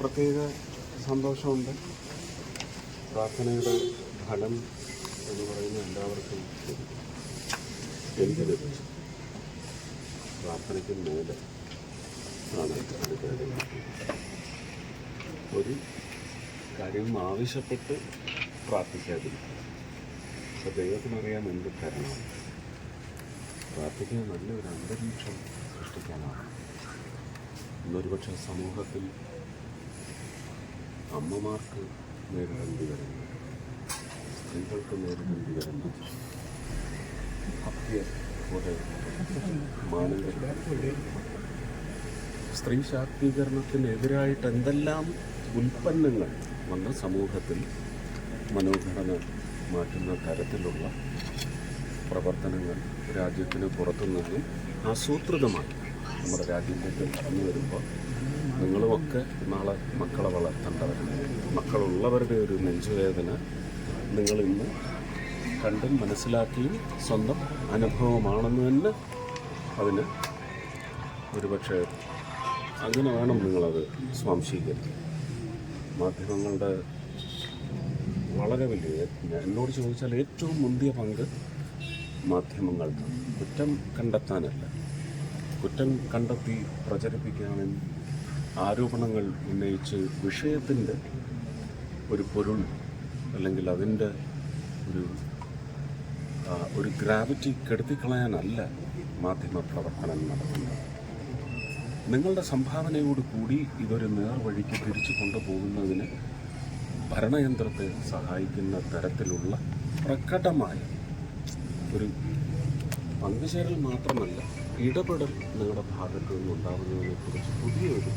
പ്രത്യേക സന്തോഷമുണ്ട്. പ്രാർത്ഥനയുടെ ഫലം എന്ന് പറയുന്ന എല്ലാവർക്കും. എനിക്ക് ലഭിച്ചു പ്രാർത്ഥനയ്ക്ക് മേലെ ആണ് ഒരു കാര്യം ആവശ്യപ്പെട്ട് പ്രാർത്ഥിക്കാതിരിക്കും പക്ഷെ ദൈവത്തിനറിയാം എന്ത് തരണം. പ്രാർത്ഥിക്കാൻ നല്ലൊരു അന്തരീക്ഷം സൃഷ്ടിക്കാനാണ്. ഇന്നൊരു പക്ഷേ സമൂഹത്തിൽ അമ്മമാർക്ക് നേരിടേണ്ടി വരുന്ന. സ്ത്രീകൾക്ക് നേരിടേണ്ടി വരുന്ന. സ്ത്രീ ശാക്തീകരണത്തിനെതിരായിട്ട് എന്തെല്ലാം ഉൽപ്പന്നങ്ങൾ വന്ന സമൂഹത്തിൽ മനോഘടന മാറ്റുന്ന തരത്തിലുള്ള പ്രവർത്തനങ്ങൾ രാജ്യത്തിന് പുറത്തുനിന്നും ആസൂത്രിതമായി നമ്മുടെ രാജ്യത്തേക്ക് കടന്നു വരുമ്പോൾ നിങ്ങളുമൊക്കെ നാളെ മക്കളെ വളർത്തേണ്ടവരാണ്. മക്കളുള്ളവരുടെ ഒരു നെഞ്ചുവേദന നിങ്ങളിന്ന് കണ്ടും മനസ്സിലാക്കിയും സ്വന്തം അനുഭവമാണെന്ന് തന്നെ അതിന് ഒരുപക്ഷെ അങ്ങനെ വേണം നിങ്ങളത് സ്വാംശീകരിക്കാൻ. മാധ്യമങ്ങളുടെ വളരെ വലിയ എന്നോട് ചോദിച്ചാൽ ഏറ്റവും മുന്തിയ പങ്ക് മാധ്യമങ്ങൾക്ക് കുറ്റം കണ്ടെത്താനല്ല. കുറ്റം കണ്ടെത്തി പ്രചരിപ്പിക്കാനും ആരോപണങ്ങൾ ഉന്നയിച്ച് വിഷയത്തിന്റെ ഒരു പൊരുൾ അല്ലെങ്കിൽ അതിന്റെ ഒരു ഒരു ഗ്രാവിറ്റി കെടുത്തിക്കളയാനല്ല മാധ്യമ പ്രവർത്തനം നടത്തുന്നത്. നിങ്ങളുടെ സംഭാവനയോട് കൂടി ഇതൊരു നേർവഴിക്ക് തിരിച്ചു കൊണ്ടുപോകുന്നതിന് ഭരണയന്ത്രത്തെ സഹായിക്കുന്ന തരത്തിലുള്ള പ്രകടമായ ഒരു പങ്കുചേരൽ മാത്രമല്ല ഇടപെടൽ നിങ്ങളുടെ ഭാഗത്തു നിന്നുണ്ടാകുന്നതിനെ കുറിച്ച് പുതിയൊരു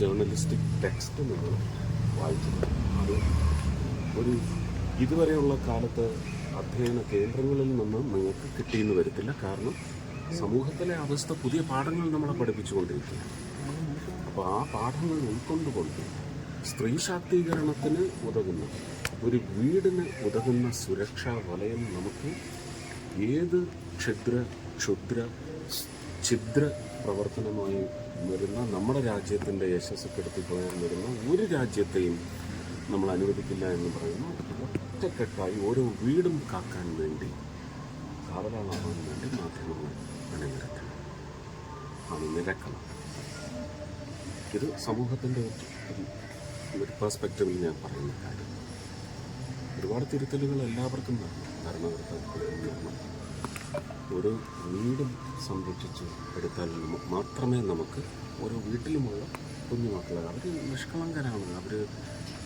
ജേർണലിസ്റ്റിക് ടെക്സ്റ്റ് നിങ്ങൾ വായിക്കുന്നത് അത് ഒരു ഇതുവരെയുള്ള കാലത്ത് അധ്യയന കേന്ദ്രങ്ങളിൽ നിന്ന് നിങ്ങൾക്ക് കിട്ടിയെന്ന് വരത്തില്ല. കാരണം സമൂഹത്തിലെ അവസ്ഥ പുതിയ പാഠങ്ങൾ നമ്മളെ പഠിപ്പിച്ചുകൊണ്ടിരിക്കുകയാണ്. അപ്പോൾ ആ പാഠങ്ങൾ ഉൾക്കൊണ്ടുകൊണ്ട് സ്ത്രീ ശാക്തീകരണത്തിന് ഉതകുന്ന ഒരു വീടിന് ഉതകുന്ന സുരക്ഷാ വലയം നമുക്ക് ഏത് ക്ഷുദ്ര ക്ഷുദ്ര ഛിദ്ര പ്രവർത്തനമായി വരുന്ന നമ്മുടെ രാജ്യത്തിന്റെ യശസ് കെടുത്തിക്കളയാൻ വരുന്ന ഒരു രാജ്യത്തെയും നമ്മൾ അനുവദിക്കില്ല എന്ന് പറയുന്നു. ഒറ്റക്കെട്ടായി ഓരോ വീടും കാക്കാൻ വേണ്ടി കാവലാളാവാൻ വേണ്ടി മാധ്യമങ്ങൾ അണിനിരക്കണം. അണിനിരക്കണം ഇത് സമൂഹത്തിന്റെ ഒരു പെർസ്പെക്റ്റീവിൽ ഞാൻ പറയുന്ന കാര്യം. ഒരുപാട് തിരുത്തലുകൾ എല്ലാവർക്കും നടന്നു ഭരണകർത്താക്കൾക്കും വേണം ഓരോ വീടും സംരക്ഷിച്ച് എടുത്താൽ മാത്രമേ നമുക്ക് ഓരോ വീട്ടിലുമുള്ള കുഞ്ഞുമക്കളെ അവർ നിഷ്കളങ്കരാണ്. അവർ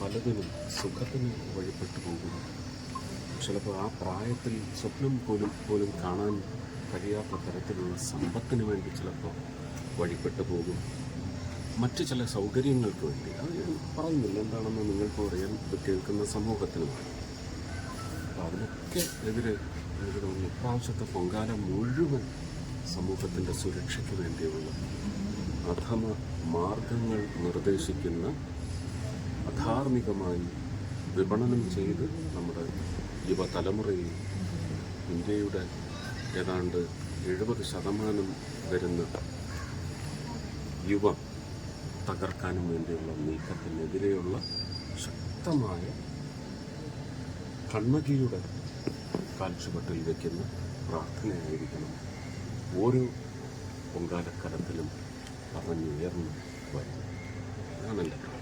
പലതിനും സുഖത്തിന് വഴിപ്പെട്ടു പോകുന്നു. ചിലപ്പോൾ ആ പ്രായത്തിൽ സ്വപ്നം പോലും പോലും കാണാൻ കഴിയാത്ത തരത്തിലുള്ള സമ്പത്തിന് വേണ്ടി ചിലപ്പോൾ വഴിപ്പെട്ടു പോകും. മറ്റ് ചില സൗകര്യങ്ങൾക്ക് വേണ്ടി. അത് ഞാൻ പറയുന്നില്ല. എന്താണെന്ന് നിങ്ങൾക്ക് അറിയാൻ കേൾക്കുന്ന സമൂഹത്തിനുമാണ് അപ്പോൾ അതിനൊക്കെ എതിരെ എനിക്ക് ഇപ്രാവശ്യത്തെ പൊങ്കാല മുഴുവൻ സമൂഹത്തിന്റെ സുരക്ഷയ്ക്ക് വേണ്ടിയുള്ള അധമ മാർഗങ്ങൾ നിർദ്ദേശിക്കുന്ന അധാർമികമായി വിപണനം ചെയ്ത് നമ്മുടെ യുവതലമുറയിൽ ഇന്ത്യയുടെ ഏതാണ്ട് എഴുപത് ശതമാനം വരുന്ന യുവ തകർക്കാനും വേണ്ടിയുള്ള നീക്കത്തിനെതിരെയുള്ള ശക്തമായ കണ്ണകിയുടെ കാൽച്ചുവട്ടിൽ വയ്ക്കുന്ന പ്രാർത്ഥനയായിരിക്കണം. ഓരോ പൊങ്കാലക്കലത്തിലും പറഞ്ഞുയർന്നു വരും അതാണ് എന്റെ പ്രാർത്ഥന.